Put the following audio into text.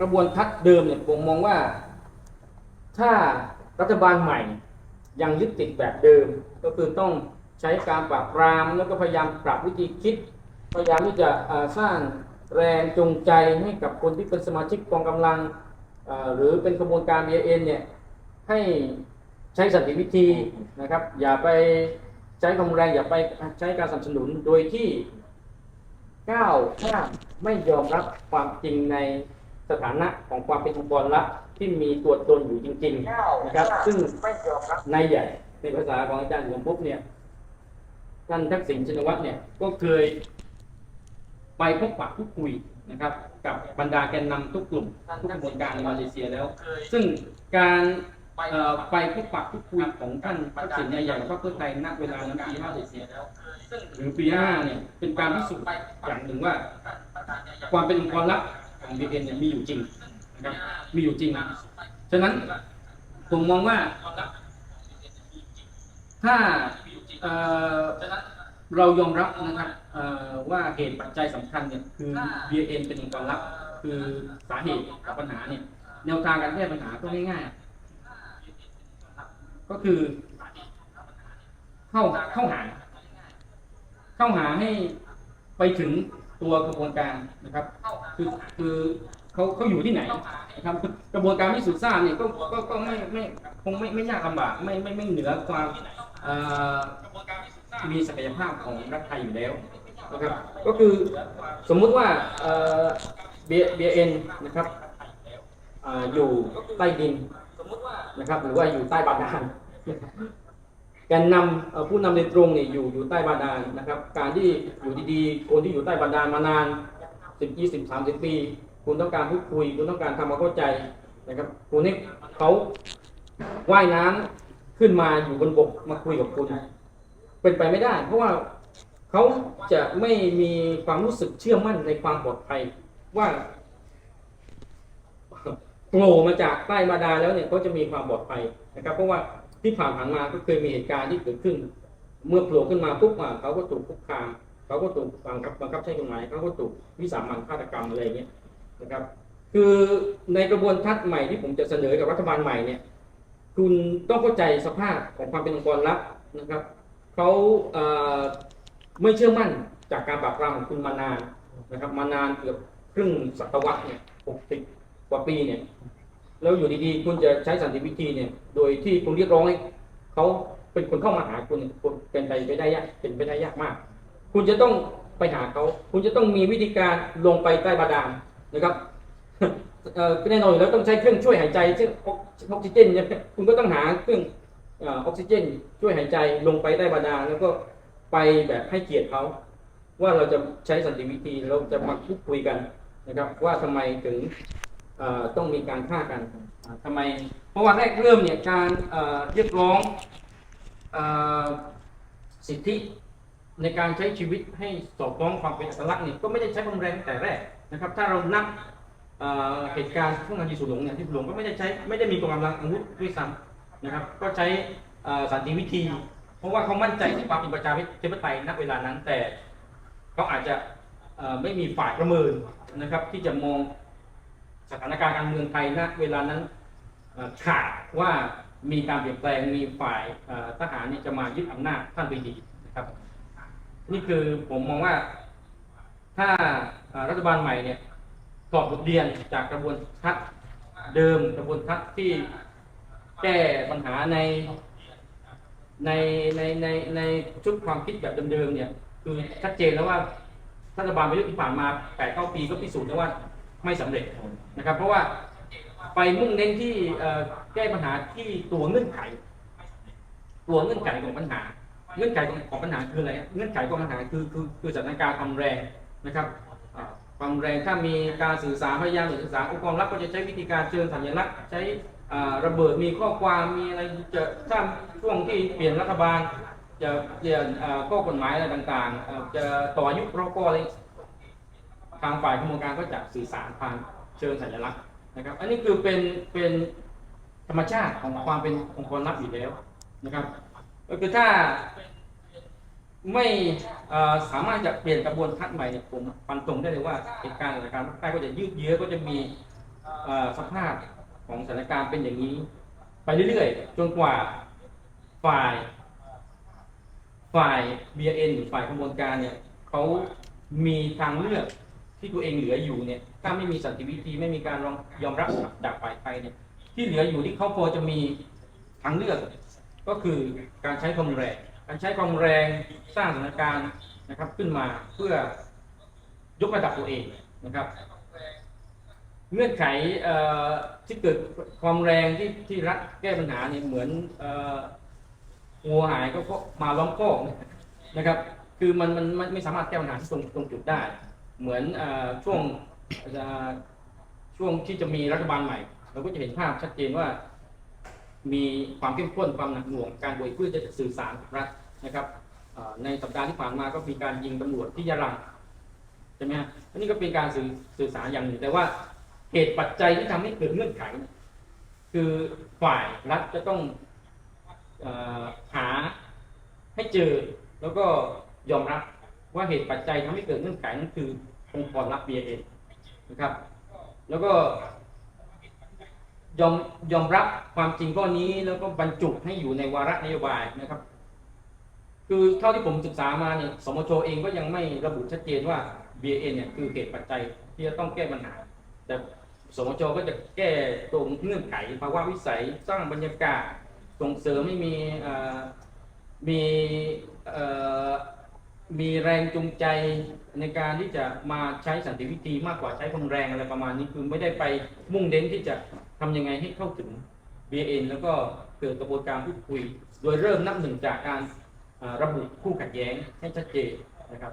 กระบวนทัศน์เดิมเนี่ยผมมองว่า ถ้ารัฐบาลใหม่ยังยึดติดแบบเดิม ก็คือต้องใช้การปราบปรามแล้วก็พยายามปรับวิธีคิด พยายามที่จะสร้างแรงจูงใจให้กับคนที่เป็นสมาชิกกองกำลังหรือเป็นขบวนการ BN เนี่ยให้ใช้สันติวิธีนะครับ อย่าไปใช้ความแรงอย่าไปใช้การสนับสนุนโดยที่ก้าวข้ามไม่ยอมรับความจริงใน สถานะของความเป็นองค์กรลับที่มีตัวตนอยู่จริงๆนะครับ ซึ่งนายใหญ่ในภาษาของอาจารย์หลวงปุ๊บเนี่ย ท่านทักษิณชินวัตรเนี่ยก็เคยไปพบปะพูดคุยนะครับ กับบรรดาแกนนำทุกกลุ่มทุกกระบวนการในมาเลเซียแล้ว ซึ่งการเอ่อไปพบปะพูดคุยของท่านทักษิณเนี่ยอย่างพรรคเพื่อไทยณเวลานั้นปี54หรือปี5เนี่ยเป็นการพิสูจน์อย่างหนึ่งว่า ความเป็นองค์กรลับ ของ BN เนี่ยมีอยู่จริงนะครับ มีอยู่จริง ฉะนั้นผมมองว่า ถ้าเเรายอมรับนะครับว่าเหตุปัจจัยสำคัญเนี่ยคือ BN เป็นองค์กรลับ คือสาเหตุกับปัญหาเนี่ยแนวทางการแก้ปัญหาก็ง่ายๆก็คือ เข้าเข้าหา เข้าหาให้ไปถึง ตัวกระบวนการนะครับ คือคือเขาเขาอยู่ที่ไหนนะครับกระบวนการพิสูจน์ทราบเนี่ยก็ก็ก็ไม่ไม่คงไม่ไม่ยากลำบากไม่ไม่ไม่เหนือความเอ่อมีศักยภาพของรัฐไทยอยู่แล้วนะครับก็คือสมมุติว่าเอ่อเบียเอ็นนะครับอ่าอยู่ใต้ดินนะครับหรือว่าอยู่ใต้บาดาล แกนนำผู้นำโดยตรงเนี่ยอยู่อยู่ใต้บาดาลนะครับ การที่อยู่ดีๆคนที่อยู่ใต้บาดาลมานาน10 20 30ปี คุณต้องการพูดคุย คุณต้องการทำความเข้าใจนะครับคุณให้เขาว่ายน้ำขึ้นมาอยู่บนบกมาคุยกับคุณ เป็นไปไม่ได้ เพราะว่าเขาจะไม่มีความรู้สึกเชื่อมั่นในความปลอดภัยว่าโผล่มาจากใต้บาดาลแล้วเนี่ยเขาจะมีความปลอดภัยนะครับ เพราะว่า ที่ผ่านผ่านมาก็เคยมีเหตุการณ์ที่เกิดขึ้น เมื่อโผล่ขึ้นมาปุ๊บอะเขาก็ถูกคุกคามเขาก็ถูกบังคับบังคับใช้กฎหมายเขาก็ถูกวิสามันฆาตกรรมอะไรเงี้ยนะครับ คือในกระบวนทัศน์ใหม่ที่ผมจะเสนอกับรัฐบาลใหม่เนี่ยคุณต้องเข้าใจสภาพของความเป็นองค์กรลับนะครับเขาเไม่เชื่อมั่นจากการปราบปรามของคุณมานานนะครับ มานานเกือบครึ่งศตวรรษเนี่ยหกสิบกว่าปีเนี่ย แล้วอยู่ดีๆคุณจะใช้สันติวิธีเนี่ย โดยที่คุณเรียกร้องให้เขาเป็นคนเข้ามาหาคุณเนี่ยคุณเป็นไปไม่ได้ยากเป็นไปได้ยากมาก คุณจะต้องไปหาเขา คุณจะต้องมีวิธีการลงไปใต้บาดาลนะครับแน่นอนอยู่แล้วต้องใช้เครื่องช่วยหายใจเช่นออกซิเจนเนี่ยคุณก็ต้องหาเครื่องออกซิเจน ช่วยหายใจลงไปใต้บาดาลแล้วก็ไปแบบให้เกียรติเขาว่าเราจะใช้สันติวิธีเราจะมาพูดคุยกันนะครับ ว่าทำไมถึง ต้องมีการฆ่ากันอ่าทำไม เพราะว่าแรกเริ่มเนี่ยการเเรียกร้องอสิทธิในการใช้ชีวิตให้สอดคล้องความเป็นอัตลักษณ์เนี่ยก็ไม่ได้ใช้ความแรงตั้งแต่แรกนะครับ ถ้าเรานับเเหตุการณ์ช่วงนาทีสุหลงเนี่ยที่สุหลงก็ไม่ได้ใช้ไม่ได้มีกำลังอาวุธด้วยซ้ำนะครับ ก็ใช้สันติวิธี เพราะว่าเขามั่นใจในความเป็นประชาธิปไตยณเวลานั้น แต่เขาอาจจะไม่มีฝ่ายประเมินนะครับ ที่จะมอง สถานการณ์การเมืองไทยณเวลานั้นขาดว่ามีการเปลี่ยนแปลงมีฝ่ายทหารเนี่ยจะมายึดอำนาจท่านไปดีนะครับ นี่คือผมมองว่าถ้ารัฐบาลใหม่เนี่ยถอดบทเรียนจากกระบวนทัศน์เดิมกระบวนทัศน์ที่แก้ปัญหาในในในในในชุดความคิดแบบเดิมๆเนี่ย คือชัดเจนแล้วว่ารัฐบาลประยุทธ์ที่ผ่านมาแปดเก้าปีก็พิสูจน์แล้วว่า ไม่สำเร็จนะครับ เพราะว่าไปมุ่งเน้นที่แก้ปัญหาที่ตัวเงื่อนไข ตัวเงื่อนไขของปัญหา เงื่อนไขของของปัญหาคืออะไรเงื่อนไขของปัญหาคือคือคือสถานการณ์ความแรงนะครับความแรงถ้ามีการสื่อสารพยายามสื่อสารองค์กรรับก็จะใช้วิธีการเชิญสัญลักษณ์ใช้ระเบิดมีข้อความมีอะไรจะถ้าช่วงที่เปลี่ยนรัฐบาล จะเปลี่ยนข้อกฎหมายอะไรต่างๆจะต่อยุพรกอะไร ทางฝ่ายขบวนการก็จะสื่อสารผ่านเชิงสัญลักษณ์นะครับ อันนี้คือเป็นเป็นธรรมชาติของความเป็นองค์กรลับอยู่แล้วนะครับ ก็คือถ้าไม่สามารถจะเปลี่ยนกระบวนทัศน์ใหม่เนี่ยผมฟันตรงได้เลยว่าเหตุการณ์สถานการณ์ภาคใต้ก็จะยืดเยื้อก็จะมีสภาพของสถานการณ์เป็นอย่างนี้ ไปเรื่อยๆจนกว่าฝ่าย ฝ่าย BN หรือฝ่ายขบวนการเนี่ยเขามีทางเลือก ที่ตัวเองเหลืออยู่เนี่ยถ้าไม่มีสันติวิธีไม่มีการยอมรับจากฝ่ายไทยเนี่ยที่เหลืออยู่ที่เขาพอจะมีทางเลือก ก็คือการใช้ความแรง การใช้ความแรงสร้างสถานการณ์นะครับขึ้นมาเพื่อยกระดับตัวเองนะครับ เงื่อนไขเอ่อที่เกิดความแรงที่ที่รัฐแก้ปัญหาเนี่ยเหมือนเอ่อวัวหายก็มาล้อมคอกนะครับ คือมันมันมันไม่สามารถแก้ปัญหาที่ตรงตรงจุดได้ เหมือนอช่วงช่วงที่จะมีรัฐบาลใหม่ เราก็จะเห็นภาพชัดเจนว่า มีความเข้มข้นความหนักหน่วงการบริเพื่อจะสื่อสารกับรัฐนะครับในสัปดาห์ที่ผ่านมาก็มีการยิงตำรวจที่ยะรังใช่ไหมฮะอันนี้ก็เป็นการสื่อสื่อสารอย่างหนึ่ง แต่ว่าเหตุปัจจัยที่ทำให้เกิดเงื่อนไขเนี่ยคือฝ่ายรัฐจะต้องอหาให้เจอแล้วก็ยอมรับ ว่าเหตุปัจจัยทำให้เกิดเงื่อนไขนั้นคือองค์กรรับเบียเองนะครับ แล้วก็ยอมยอมรับความจริงข้อนี้แล้วก็บรรจุให้อยู่ในวาระนโยบายนะครับ คือเท่าที่ผมศึกษามาเนี่ยสมชเองก็ยังไม่ระบุชัดเจนว่า BN เนี่ยคือเหตุปัจจัยที่จะต้องแก้ปัญหา แต่สมชก็จะแก้ตรงเงื่อนไขภาวะวิสัยสร้างบรรยากาศส่งเสริมให้มีมี มีแรงจูงใจในการที่จะมาใช้สันติวิธีมากกว่าใช้ความแรงอะไรประมาณนี้คือไม่ได้ไปมุ่งเน้นที่จะทำยังไงให้เข้าถึง BN แล้วก็เกิดกระบวนการพูดคุย โดยเริ่มนับหนึ่งจากการระบุคู่ขัดแย้งให้ชัดเจนนะครับ